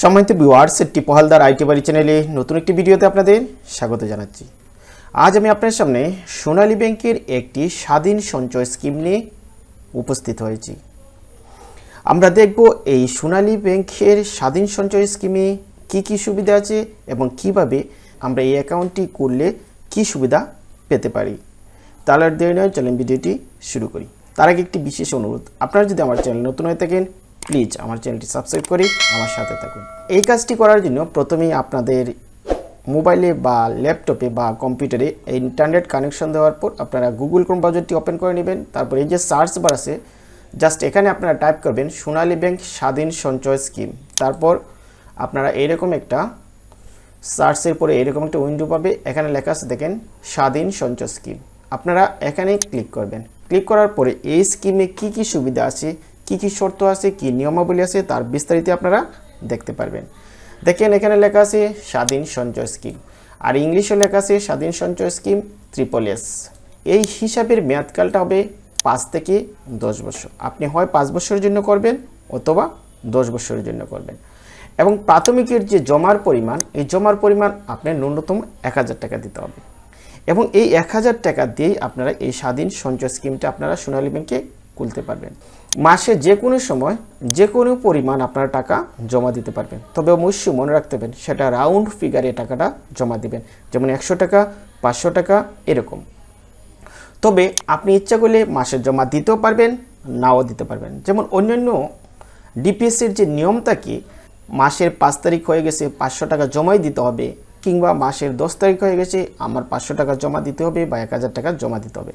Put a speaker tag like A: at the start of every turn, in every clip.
A: সম্মানিত viewers টিপো Haldar IT বাড়ি চ্যানেলে নতুন একটি ভিডিওতে আপনাদের স্বাগত জানাচ্ছি। আজ আমি আপনার সামনে সোনালী ব্যাংকের একটি স্বাধীন সঞ্চয় স্কিম নিয়ে উপস্থিত হয়েছি। আমরা দেখব এই সোনালী ব্যাংকের স্বাধীন সঞ্চয় স্কিমে কি কি সুবিধা আছে এবং কীভাবে আমরা এই অ্যাকাউন্টটি করলে কি সুবিধা পেতে পারি। তাহলে দেরি নয়, চলেন ভিডিওটি শুরু করি। তার আগে একটি বিশেষ অনুরোধ, আপনারা যদি আমার চ্যানেল নতুন হয়ে থাকেন প্লিজ আমার চ্যানেলটি সাবস্ক্রাইব করে আমার সাথে থাকুন। এই কাজটি করার জন্য প্রথমেই আপনাদের মোবাইলে বা ল্যাপটপে বা কম্পিউটারে ইন্টারনেট কানেকশন দেওয়ার পর আপনারা গুগল ক্রোম ব্রাউজারটি ওপেন করে নেবেন। তারপর এই যে সার্চ বার আছে, জাস্ট এখানে আপনারা টাইপ করবেন সোনালী ব্যাংক স্বাধীন সঞ্চয় স্কিম। তারপর আপনারা এরকম একটা সার্চের পরে এরকম একটা উইন্ডো পাবে, এখানে লেখা আছে দেখেন, স্বাধীন সঞ্চয় স্কিম। আপনারা এখানে ক্লিক করবেন। ক্লিক করার পরে এই স্কিমে কি কি সুবিধা আছে কি কি শর্ত আছে, কি নিয়মাবলী আছে, তার বিস্তারিত আপনারা দেখতে পারবেন। দেখেন, এখানে লেখা আছে স্বাধীন সঞ্চয় স্কিম আর ইংলিশে লেখা আছে স্বাধীন সঞ্চয় স্কিম ট্রিপল এস এই হিসাবের মেয়াদকালটা হবে পাঁচ থেকে দশ বছর। আপনি হয় পাঁচ বছরের জন্য করবেন অথবা দশ বছরের জন্য করবেন। এবং প্রাথমিকের যে জমার পরিমাণ, এই জমার পরিমাণ আপনার ন্যূনতম এক হাজার টাকা দিতে হবে। এবং এই এক হাজার টাকা দিয়েই আপনারা এই স্বাধীন সঞ্চয় স্কিমটা আপনারা সোনালী ব্যাংকে খুলতে পারবেন। মাসে যে কোনো সময় যে কোনো পরিমাণ আপনারা টাকা জমা দিতে পারবেন। তবে অবশ্যই মনে রাখতে হবে, সেটা রাউন্ড ফিগারে টাকাটা জমা দিবেন। যেমন একশো টাকা, পাঁচশো টাকা, এরকম। তবে আপনি ইচ্ছা করলে মাসে জমা দিতেও পারবেন, নাও দিতে পারবেন। যেমন অন্যান্য ডিপিএসের যে নিয়ম থাকে মাসের পাঁচ তারিখ হয়ে গেছে, পাঁচশো টাকা জমাই দিতে হবে, কিংবা মাসের দশ তারিখ হয়ে গেছে, আমার পাঁচশো টাকা জমা দিতে হবে বা এক হাজার টাকা জমা দিতে হবে।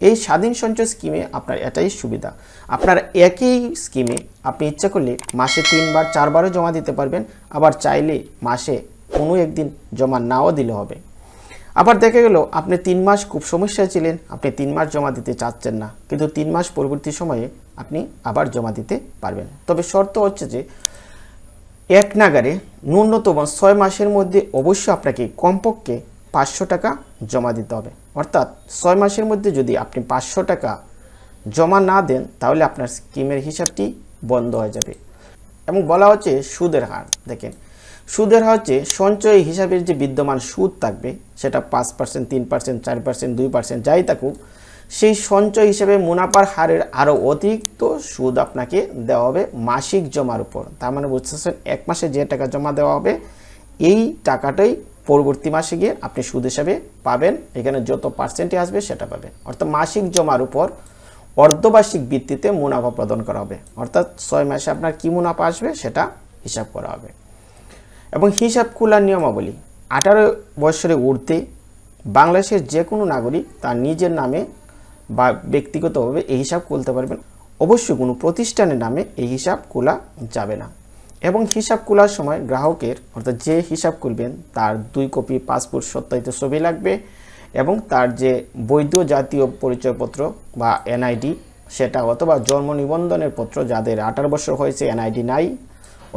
A: এই স্বাধীন সঞ্চয় স্কিমে আপনার এটাই সুবিধা। আপনার একই স্কিমে আপনি ইচ্ছা করলে মাসে তিনবার, চারবারও জমা দিতে পারবেন, আবার চাইলে মাসে কোনো একদিন জমা নাও দিলে হবে। আবার দেখা গেল, আপনি তিন মাস খুব সমস্যায় ছিলেন, আপনি তিন মাস জমা দিতে চাচ্ছেন না, কিন্তু তিন মাস পরবর্তী সময়ে আপনি আবার জমা দিতে পারবেন। তবে শর্ত হচ্ছে যে, এক নাগারে ন্যূনতম ছয় মাসের মধ্যে অবশ্যই আপনাকে কমপক্ষে পাঁচশো টাকা জমা দিতে হবে। অর্থাৎ ছয় মাসের মধ্যে যদি আপনি পাঁচশো টাকা জমা না দেন, তাহলে আপনার স্কিমের হিসাবটি বন্ধ হয়ে যাবে। এবং বলা হচ্ছে সুদের হার। দেখেন, সুদের হার হচ্ছে সঞ্চয় হিসাবের যে বিদ্যমান সুদ থাকবে, সেটা পাঁচ পার্সেন্ট, তিন পার্সেন্ট, চার পার্সেন্ট, দুই পার্সেন্ট, যাই থাকুক, সেই সঞ্চয় হিসেবে মুনাফার হারের আরও অতিরিক্ত সুদ আপনাকে দেওয়া হবে মাসিক জমার উপর। তার মানে বুঝতেছেন, এক মাসে যে টাকা জমা দেওয়া হবে, এই টাকাটাই পরবর্তী মাসে গিয়ে আপনি সুদ হিসাবে পাবেন। এখানে যত পার্সেন্টে আসবে সেটা পাবেন। অর্থাৎ মাসিক জমার উপর অর্ধবার্ষিক ভিত্তিতে মুনাফা প্রদান করা হবে। অর্থাৎ ছয় মাসে আপনার কী মুনাফা আসবে সেটা হিসাব করা হবে। এবং হিসাব খোলার নিয়মাবলী। আঠারো বছরে ঊর্ধ্বে বাংলাদেশের যে কোনো নাগরিক তার নিজের নামে বা ব্যক্তিগতভাবে এই হিসাব খুলতে পারবেন। অবশ্যই কোনো প্রতিষ্ঠানের নামে এই হিসাব খোলা যাবে না। এবং হিসাব খোলার সময় গ্রাহকের, অর্থাৎ যে হিসাব খুলবেন, তার দুই কপি পাসপোর্ট সত্যায়িত ছবি লাগবে এবং তার যে বৈধ জাতীয় পরিচয়পত্র বা এনআইডি সেটা অথবা জন্ম নিবন্ধনের পত্র যাদের আঠারো বছর হয়েছে এনআইডি নাই,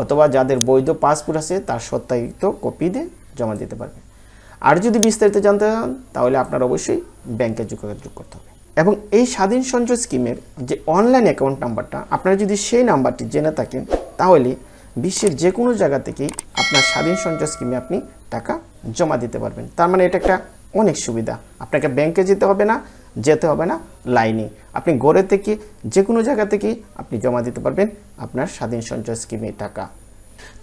A: অথবা যাদের বৈধ পাসপোর্ট আছে তার সত্যায়িত কপি দিয়ে জমা দিতে পারবে। আর যদি বিস্তারিত জানতে চান, তাহলে আপনার অবশ্যই ব্যাংকে যোগাযোগ করতে হবে। এবং এই স্বাধীন সঞ্চয় স্কিমের যে অনলাইন অ্যাকাউন্ট নাম্বারটা আপনারা যদি সেই নাম্বারটি জেনে থাকেন, তাহলে বিশ্বের যে কোনো জায়গা থেকেই আপনার স্বাধীন সঞ্চয় স্কিমে আপনি টাকা জমা দিতে পারবেন। তার মানে এটা একটা অনেক সুবিধা। আপনাকে ব্যাংকে যেতে হবে না, যেতে হবে না লাইনে আপনি গড়ে থেকে যে কোনো জায়গা থেকেই আপনি জমা দিতে পারবেন আপনার স্বাধীন সঞ্চয় স্কিমে টাকা।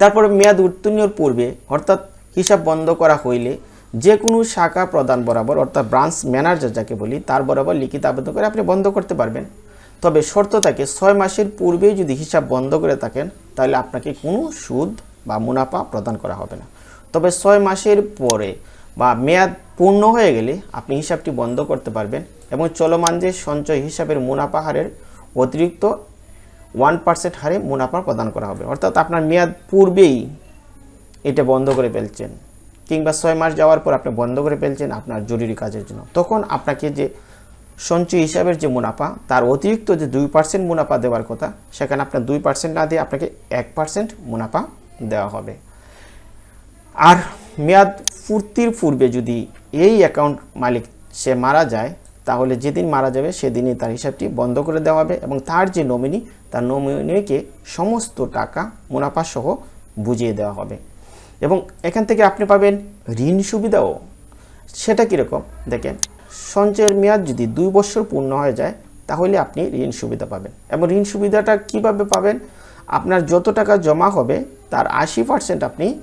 A: তারপরে মেয়াদ উত্তীর্ণর পূর্বে, অর্থাৎ হিসাব বন্ধ করা হইলে যে কোনো শাখা প্রদান বরাবর, অর্থাৎ ব্রাঞ্চ ম্যানেজার যাকে বলি, তার বরাবর লিখিত আবেদন করে আপনি বন্ধ করতে পারবেন। তবে শর্ত থাকে, ছয় মাসের পূর্বেই যদি হিসাব বন্ধ করে থাকেন তাহলে আপনাকে কোনো সুদ বা মুনাফা প্রদান করা হবে না। তবে ছয় মাসের পরে বা মেয়াদ পূর্ণ হয়ে গেলে আপনি হিসাবটি বন্ধ করতে পারবেন এবং চলমান যে সঞ্চয় হিসাবের মুনাফা হারের অতিরিক্ত ওয়ান পার্সেন্ট হারে মুনাফা প্রদান করা হবে। অর্থাৎ আপনার মেয়াদ পূর্বেই এটা বন্ধ করে ফেলছেন কিংবা ছয় মাস যাওয়ার পর আপনি বন্ধ করে ফেলছেন আপনার জরুরি কাজের জন্য। তখন আপনাকে যে সঞ্চয় হিসাবের যে মুনাফা, তার অতিরিক্ত যে দুই পার্সেন্ট মুনাফা দেওয়ার কথা, সেখানে আপনার দুই পার্সেন্ট না দিয়ে আপনাকে এক পার্সেন্ট মুনাফা দেওয়া হবে। আর মেয়াদ পূর্তির পূর্বে যদি এই অ্যাকাউন্ট মালিক সে মারা যায়, তাহলে যেদিন মারা যাবে, সেদিনই তার হিসাবটি বন্ধ করে দেওয়া হবে এবং তার যে নমিনি তার নমিনিকে সমস্ত টাকা মুনাফা সহ বুঝিয়ে দেওয়া হবে। এবং এখান থেকে আপনি পাবেন ঋণ সুবিধাও। সেটা কীরকম? দেখেন সঞ্চয়ের মেয়াদ যদি দুই বছর পূর্ণ হয়ে যায়, তাহলে আপনি ঋণ সুবিধা পাবেন। এবং ঋণ সুবিধাটা কীভাবে পাবেন? আপনার যত টাকা জমা হবে, তার আশি পার্সেন্ট আপনি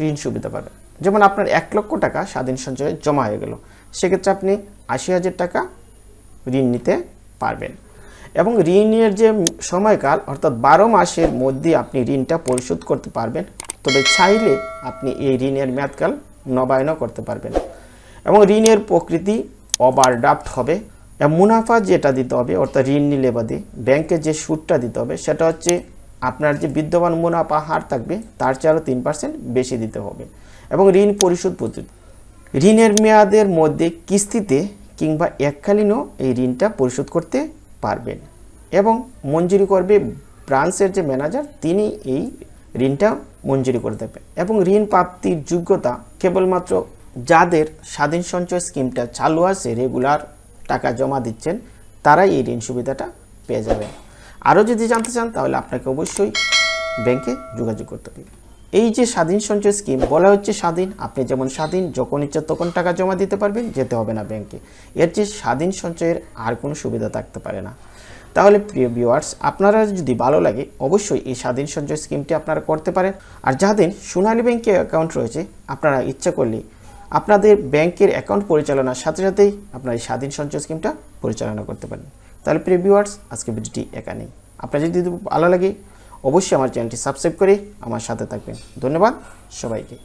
A: ঋণ সুবিধা পাবেন। যেমন আপনার এক লক্ষ টাকা স্বাধীন সঞ্চয়ে জমা হয়ে গেল, সেক্ষেত্রে আপনি আশি হাজার টাকা ঋণ নিতে পারবেন। এবং ঋণের যে সময়কাল, অর্থাৎ বারো মাসের মধ্যে আপনি ঋণটা পরিশোধ করতে পারবেন। তবে চাইলে আপনি এই ঋণের মেয়াদকাল নবায়নও করতে পারবেন। এবং ঋণের প্রকৃতি ওভারড্রাফট হবে। মুনাফা যেটা দিতে হবে, অর্থাৎ ঋণ নিলে বাদে ব্যাংকে যে সুদটা দিতে হবে, সেটা হচ্ছে আপনার যে বিদ্যমান মুনাফা হার থাকবে, তার চেয়ে আরও তিন পার্সেন্ট বেশি দিতে হবে। এবং ঋণ পরিশোধ পদ্ধতি। ঋণের মেয়াদের মধ্যে কিস্তিতে কিংবা এককালীনও এই ঋণটা পরিশোধ করতে পারবেন। এবং মঞ্জুরি করবে ব্রাঞ্চের যে ম্যানেজার, তিনি এই ঋণটা মঞ্জুরি করে দেবেন। এবং ঋণ প্রাপ্তির যোগ্যতা কেবলমাত্র যাদের স্বাধীন সঞ্চয় স্কিমটা চালু আছে রেগুলার টাকা জমা দিচ্ছেন, তারাই এই ঋণ সুবিধাটা পেয়ে যাবেন। আরও যদি জানতে চান, তাহলে আপনাকে অবশ্যই ব্যাংকে যোগাযোগ করতে হবে। এই যে স্বাধীন সঞ্চয় স্কিম, বলা হচ্ছে স্বাধীন, আপনি যেমন স্বাধীন, যখন ইচ্ছা তখন টাকা জমা দিতে পারবেন, যেতে হবে না ব্যাংকে। এর যে স্বাধীন সঞ্চয়ের আর কোনো সুবিধা থাকতে পারে না। তাহলে প্রিয় ভিউয়ার্স আপনারা যদি ভালো লাগে, অবশ্যই এই স্বাধীন সঞ্চয় স্কিমটি আপনারা করতে পারেন। আর যাদের সোনালী ব্যাংকে অ্যাকাউন্ট রয়েছে, আপনারা ইচ্ছা করলে আপনাদের ব্যাংকের অ্যাকাউন্ট পরিচালনার সাথে সাথেই আপনার এই স্বাধীন সঞ্চয় স্কিমটা পরিচালনা করতে পারেন। তাহলে প্রিয় আজকে ভিডিওটি এখানেই। আপনার যদি ভালো লাগে, অবশ্যই আমার চ্যানেলটি সাবস্ক্রাইব করে আমার সাথে থাকবেন। ধন্যবাদ সবাইকে।